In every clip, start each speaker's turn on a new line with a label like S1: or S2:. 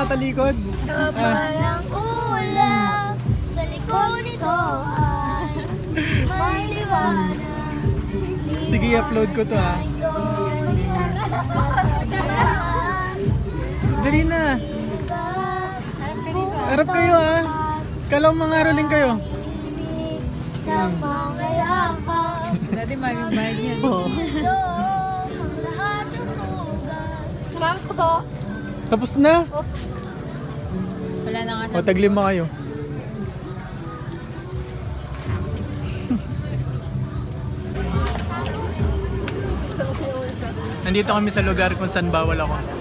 S1: nakatalikod? Ah,
S2: Parang ulam sa likod nito ay may liwanag.
S1: sige, upload ko to ha. Dali na. Harap kayo ha. Kalaw mga rolling kayo.
S3: Dati magbayad yan.
S1: Oo.
S2: Samamas ko po.
S1: Tapos na.
S3: Wala na nga
S1: O, taglima kayo. Nandito kami sa lugar kung saan bawal ako.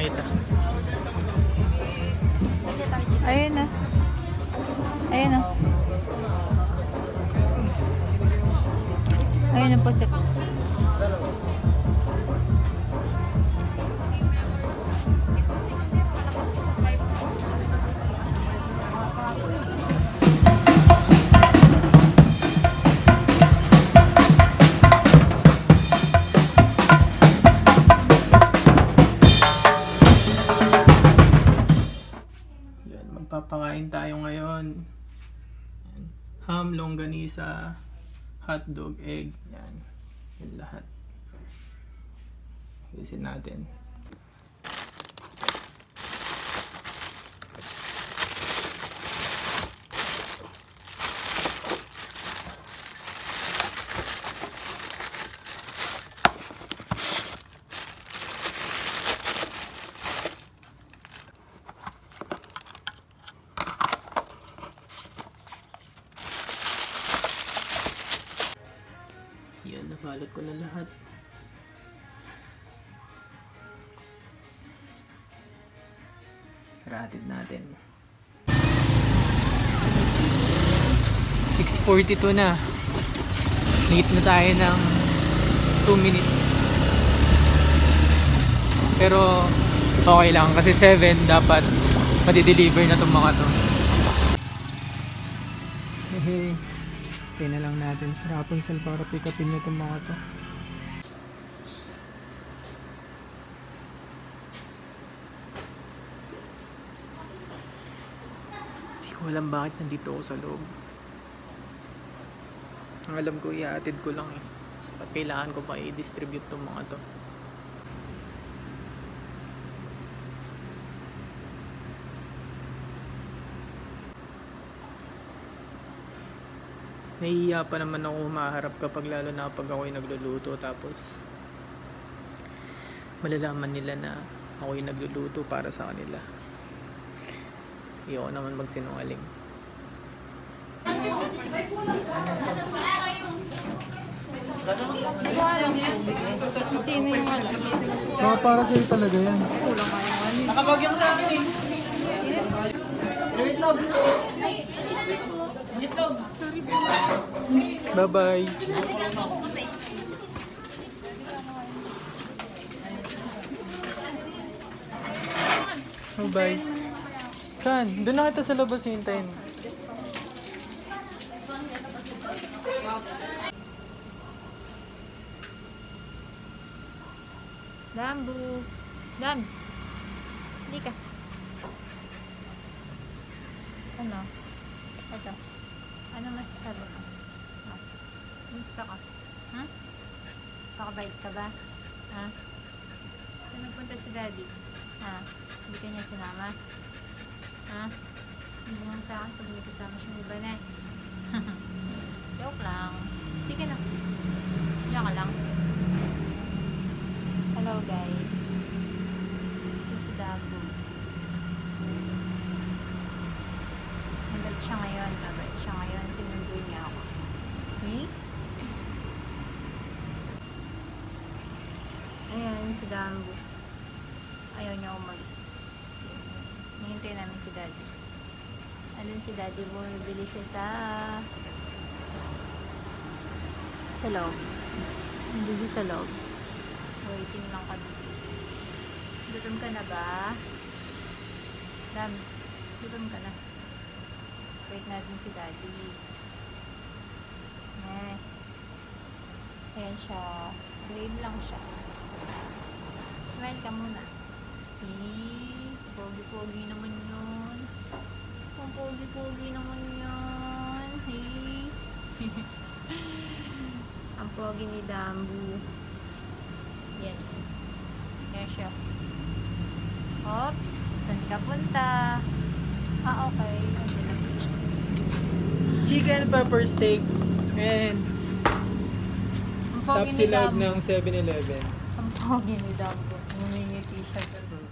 S1: Makita.
S3: Ayun na. Ayun na. Ayun ang pusit.
S1: Yan, magpapakain tayo ngayon. Yan. Ham, longganisa, hotdog, egg. Yan. Yan lahat. Ayusin natin. Yan, nabalot ko na lahat. Ratid natin. 6.42 na. Late na tayo ng 2 minutes. Pero okay lang kasi 7 dapat madi-deliver na itong mga to. Hey, Kaya na lang natin sa Rapunzel para pick upin nyo itong mga to. Hindi ko alam bakit nandito ako sa loob. Ang alam ko, i-attend ko lang eh. At kailangan ko pa i-distribute itong mga to. Nahihiya pa naman ako humaharap kapag lalo na kapag ako'y nagluluto tapos malalaman nila na ako'y nagluluto para sa kanila. Ayoko naman magsinungaling.
S3: Sino yung alam?
S1: Mga para sa'yo talaga yan. Bye-bye. Bye-bye. Saan? Doon na kita sa labas hintayin.
S3: Lambu. Lams. Hindi ka. Ano? Ito. Ano masasabi ko? Ha? Gusto ka? Ha? Pakabait ka ba? Ha? Saan nagpunta si daddy? Ha? Hindi ka niya sinama? Ha? Hindi mo sa akin pag may kasama siyang iba na. Joke lang. Sige na. Diyan ka lang. Hello guys. Ito si Dago. Nandad siya ngayon. Mabait siya ngayon. Sinundo niya ako. Hmm? Ayan si Dambo. Ayaw niya umalis. Nihintay namin si Daddy. Alin si Daddy, bumibili siya sa sa loob. Nandito sa loob. Waiting lang kami. Gutom ka na ba? Dam, gutom ka na. Wait natin si daddy. Eh. Ayan siya. Grade lang siya. Smile ka muna. Eh, pogi-pogi naman yun. Ang pogi-pogi naman yun. Hey. Ang pogi ni Dambu. Yan. Yan siya. Oops. Saan ka punta? Ah, okay.
S1: Chicken pepper steak and
S3: Ang
S1: top
S3: ni Dambu.
S1: ng 7-Eleven.
S3: Ang pogi ni Dambu. Ngumingiti siya doon.